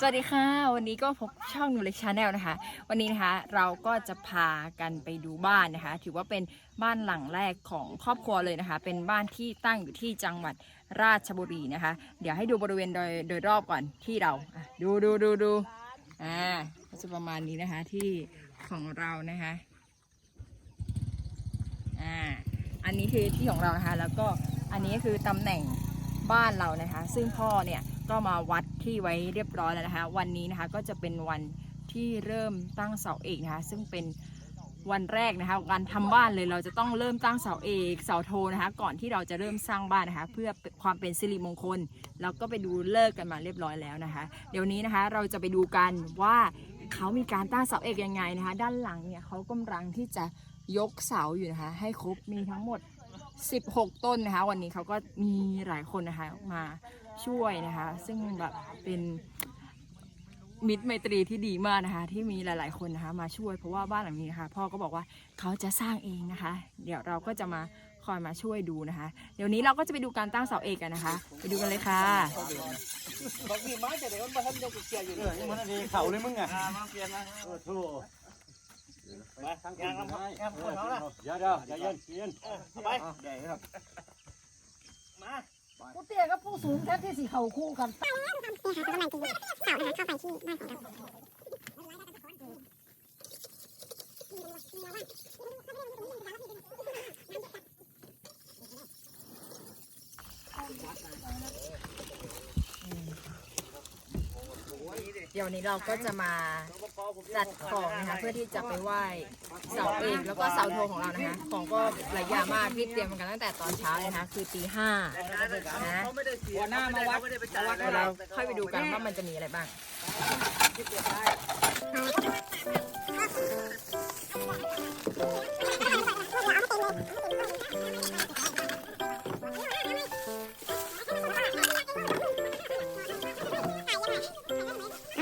สวัสดีค่ะ วันนี้ก็พบช่องนูเล็กชาแนลนะคะ วันนี้นะคะเราก็จะพากันไปดูบ้านนะคะ ถือว่าเป็นบ้านหลังแรกของครอบครัวเลยนะคะ เป็นบ้านที่ตั้งอยู่ที่จังหวัดราชบุรีนะคะ เดี๋ยวให้ดูบริเวณโดยโดยรอบก่อนที่เราอะดูดูดูดูอ่าก็จะประมาณนี้นะคะที่ของเรานะคะอ่าอันนี้คือที่ของเรานะคะแล้วก็อันนี้คือตำแหน่งบ้านเรานะคะ ซึ่งพ่อเนี่ยก็มาวัด ที่ไว้เรียบร้อยแล้วนะคะ วันนี้นะคะก็จะเป็นวันที่เริ่มตั้งเสาเอกนะคะ ซึ่งเป็นวันแรกนะคะการทำบ้านเลยเราจะต้องเริ่มตั้งเสาเอกเสาโทนะคะ ก่อนที่เราจะเริ่มสร้างบ้านนะคะ เพื่อความเป็นสิริมงคลเราก็ไปดูเลิกกันมาเรียบร้อยแล้วนะคะ เดี๋ยวนี้นะคะเราจะไปดูกันว่าเขามีการตั้งเสาเอกยังไงนะคะ ด้านหลังเนี่ยเขากำลังที่จะยกเสาอยู่นะคะ ให้ครบมีทั้งหมด 16 ต้นนะคะ วันนี้เขาก็มีหลายคนนะคะมา ช่วยนะคะ ซึ่งแบบเป็นมิตรไมตรีที่ดีมากนะคะ ที่มีหลาย ๆคนนะคะ มาช่วยเพราะว่าบ้านหลังนี้นะคะพ่อก็บอกว่าเขาจะสร้างเองนะคะ เดี๋ยวเราก็จะมาคอยมาช่วยดูนะคะ เดี๋ยวนี้เราก็จะไปดูการตั้งเสาเอกกันนะคะ ไปดูกันเลยค่ะบอกนี่มาแต่เดี๋ยวมันมาทำยังเกียร์อยู่เอเลยอยังมันดีเข่าเลยมึงอะมาเปลี่ยนนะเออโธ่ไปทางยางลำพังยางคนเขาละเดี๋ยวเดี๋ยวใจเย็นใจเย็นไปใหญ่ครับมา ผู้เตี้ยกับผู้สูงแทบที่สีเข่าคู่กันเดี๋ยวนี้เราก็จะมาจัดของนะคะเพื่อที่จะไปไหว้เสาเอกแล้วก็เสาโทของเรานะคะ ของก็หลายอย่างมากที่เตรียมกันตั้งแต่ตอนเช้าเลยนะคะคือตีห้านะเขาไม่ได้เสียหน้ามาวัดไม่ได้ไปจัดเดี๋ยวเราค่อยไปดูกันว่ามันจะมีอะไรบ้าง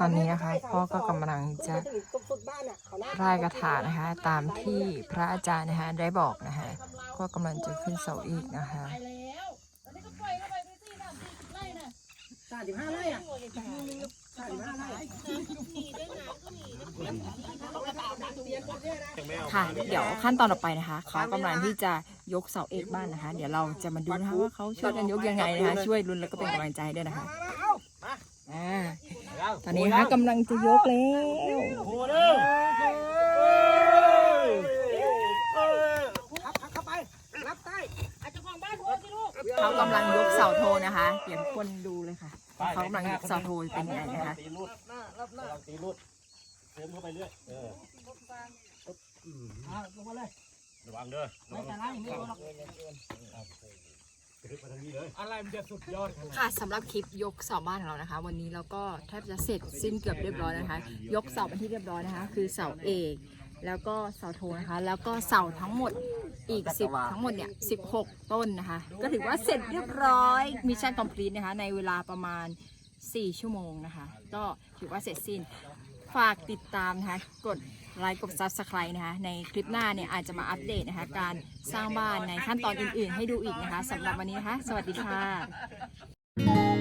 ตอนนี้นะคะพ่อก็กำลังจะตรงสุดบ้านเนี่ยเขายกระถานะคะ ตามที่พระอาจารย์นะคะได้บอกนะคะก็กำลังจะขึ้นเสาอีกนะคะสามสิบห้าไร่อะสามสิบห้าไร่ค่ะเดี๋ยวขั้นตอนต่อไปนะคะเขากำลังที่จะยกเสาเอกบ้านนะคะ เดี๋ยวเราจะมาดูนะคะว่าเขาช่วยกันยกยังไงนะคะ ช่วยรุนแล้วก็เป็นกำลังใจด้วยนะคะ อ่าตอนนี้นะคะกำลังจะยกแล้วโอ้เด้อขับเข้าไปรับใต้เขากำลังยกเสาโทนะคะเดี๋ยวทุกคนดูเลยค่ะว่าเขากำลังยกเสาโทเป็นยังไงนะคะตีรูดหน้ารับหน้าลองตีรูดเติมเข้าไปเรื่อยเอออ่าลงมาเลยระวังเด้อไม่แต่ละอย่างนี้เราขึ้ นมาทางนี้เลยอะไรมันจะสุดยอดขนาดค่ะสำหรับคลิปยกเสาบ้านของเรานะคะ วันนี้เราก็แทบจะเสร็จสิ้นเกือบเรียบร้อยแล้วนะคะ ยกเสาเป็นที่เรียบร้อยนะคะ คือเสาเอกแล้วก็เสาโทนะคะ แล้วก็เสาทั้งหมดอีก 10 ทั้งหมดเนี่ย 16 ต้นนะคะ ก็ถือว่าเสร็จเรียบร้อยมิชชั่นคอมพลีทนะคะ ในเวลาประมาณ 4 ชั่วโมงนะคะ ก็ถือว่าเสร็จสิ้นฝากติดตามนะคะกด ไลค์กดซับสไครต์นะคะในคลิปหน้าเนี่ยอาจจะมาอัปเดตนะคะการสร้างบ้านในขั้นตอนอื่นๆ ให้ดูอีกนะคะสำหรับวันนี้นะคะ สวัสดีค่ะ